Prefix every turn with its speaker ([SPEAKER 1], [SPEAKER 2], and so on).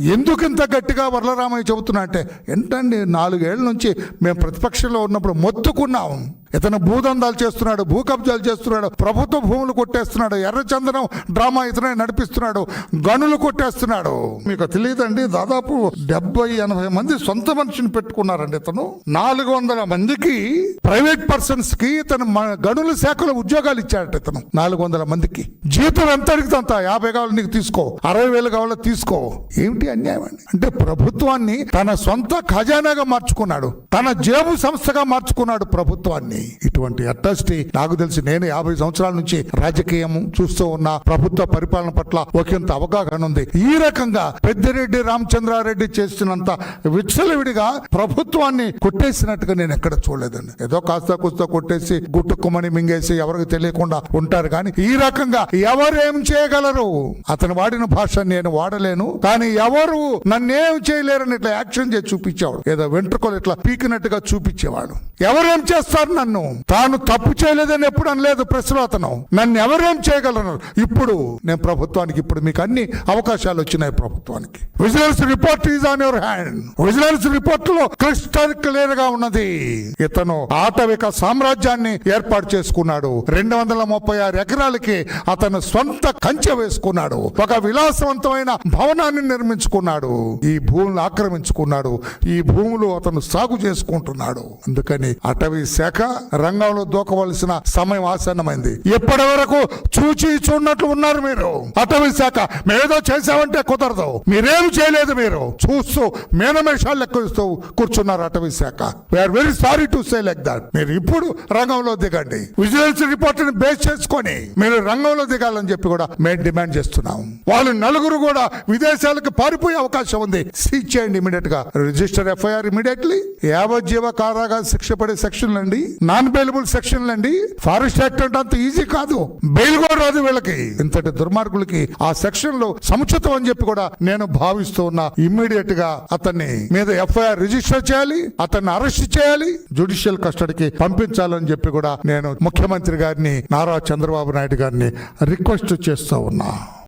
[SPEAKER 1] ఎందుకు ఇంత గట్టిగా వరలరామయ్య చెబుతున్నా అంటే ఏంటండి నాలుగేళ్ళ నుంచి మేము ప్రతిపక్షంలో ఉన్నప్పుడు మొత్తుకున్నాం. ఇతను భూదందాలు చేస్తున్నాడు భూ కబ్జాలు చేస్తున్నాడు ప్రభుత్వ భూములు కొట్టేస్తున్నాడు ఎర్రచందనం డ్రామా ఇతనే నడిపిస్తున్నాడు గనులు కొట్టేస్తున్నాడు. మీకు తెలియదండి దాదాపు డెబ్బై ఎనభై మంది సొంత మనిషిని పెట్టుకున్నారండి ఇతను. నాలుగు వందల మందికి ప్రైవేట్ పర్సన్స్కి ఇతను మ- గనుల శాఖలో ఉద్యోగాలు ఇచ్చాడట ఇతను. నాలుగు వందల మందికి. జీతం ఎంత అడిగితే అంత యాభై కావాలి నీకు తీసుకో అరవై వేలు కావాలో తీసుకో. ఏమిటి అన్యాయం అండి? అంటే ప్రభుత్వాన్ని తన సొంత ఖజానాగా మార్చుకున్నాడు తన జేబు సంస్థగా మార్చుకున్నాడు ప్రభుత్వాన్ని. ఇటువంటి అట్రాసిటీ నాకు తెలిసి నేను యాభై సంవత్సరాల నుంచి రాజకీయం చూస్తూ ఉన్న ప్రభుత్వ పరిపాలన పట్ల ఒకంత అవగాహన ఉంది. ఈ రకంగా పెద్దిరెడ్డి రామచంద్రారెడ్డి చేస్తున్నంత విచ్చలవిడిగా ప్రభుత్వాన్ని కొట్టేసినట్టుగా నేను ఎక్కడ చూడలేదండి. ఏదో కాస్త కూస్త కొట్టేసి గుట్టుకుమని మింగేసి ఎవరికి తెలియకుండా ఉంటారు. కానీ ఈ రకంగా ఎవరేం చేయగలరు? అతను వాడిన భాష నేను వాడలేను. కానీ ఎవరు నన్నేం చేయలేరని ఇట్లా యాక్షన్ చేసి చూపించేవాడు. ఏదో వెంట్రుకలు ఇట్లా పీకినట్టుగా చూపించేవాడు. ఎవరేం చేస్తారు నన్ను? తాను తప్పు చేయలేదని ఎప్పుడు అనలేదు ప్రెస్లో అతను. నన్ను ఎవరేం చేయగలను ఇప్పుడు నేను ప్రభుత్వానికి ఇప్పుడు మీకు అన్ని అవకాశాలు వచ్చినాయి ప్రభుత్వానికి. Vigilance report is on your hand vigilance రిపోర్ట్లో క్రిస్టల్ క్లియర్గా ఉన్నది. ఇతను ఆటవిక సామ్రాజ్యాన్ని ఏర్పాటు చేసుకున్నాడు. రెండు వందల ముప్పై ఆరు ఎకరాలకి అతను సొంత కంచె వేసుకున్నాడు. ఒక విలాసవంతమైన భవనాన్ని నిర్మించుకున్నాడు. ఈ భూములు ఆక్రమించుకున్నాడు. ఈ భూములు అతను సాగు చేసుకుంటున్నాడు. అందుకని అటవీ శాఖ రంగంలో దూకవలసిన సమయం ఆసన్నమైంది. ఎప్పటి వరకు చూచి చూడనట్లు ఉన్నారు మీరు. అటవీ శాఖ మేమేదో చేసామంటే కుదరదు. మీరేం చేయలేదు మీరు. చూస్తూ మేనమేషాలు లెక్కిస్తూ కూర్చున్నారు అటవీ శాఖ. We are very sorry to say like that మీరు ఇప్పుడు రంగంలో దిగండి. విజిలెన్స్ రిపోర్ట్ని బేస్ చేసుకొని మీరు రంగంలో దిగాలని చెప్పి కూడా మేము డిమాండ్ చేస్తున్నాం. వాళ్ళు నలుగురు కూడా విదేశాలకు పారిపోయే అవకాశం ఉంది. సీజ్ చేయండి ఇమీడియట్గా రిజిస్టర్ ఎఫ్ఐఆర్ ఇమీడియట్లీ. యావజ్జీవ కారాగా శిక్ష పడే సెక్షన్ అండి నాన్ బెయిలబుల్ సెక్షన్లు అండి. ఫారెస్ట్ యాక్ట్ అంటే అంత ఈజీ కాదు. బెయిల్ కూడా రాదు వీళ్ళకి. ఇంతటి దుర్మార్గులకి ఆ సెక్షన్లో సముచితం అని చెప్పి కూడా నేను భావిస్తూ ఉన్నా. ఇమ్మీడియట్గా అతన్ని మీద ఎఫ్ఐఆర్ రిజిస్టర్ చేయాలి. అతన్ని అరెస్ట్ చేయాలి. జుడిషియల్ కస్టడీకి పంపించాలని చెప్పి కూడా నేను ముఖ్యమంత్రి గారిని నారా చంద్రబాబు నాయుడు గారిని రిక్వెస్ట్ చేస్తూ ఉన్నా.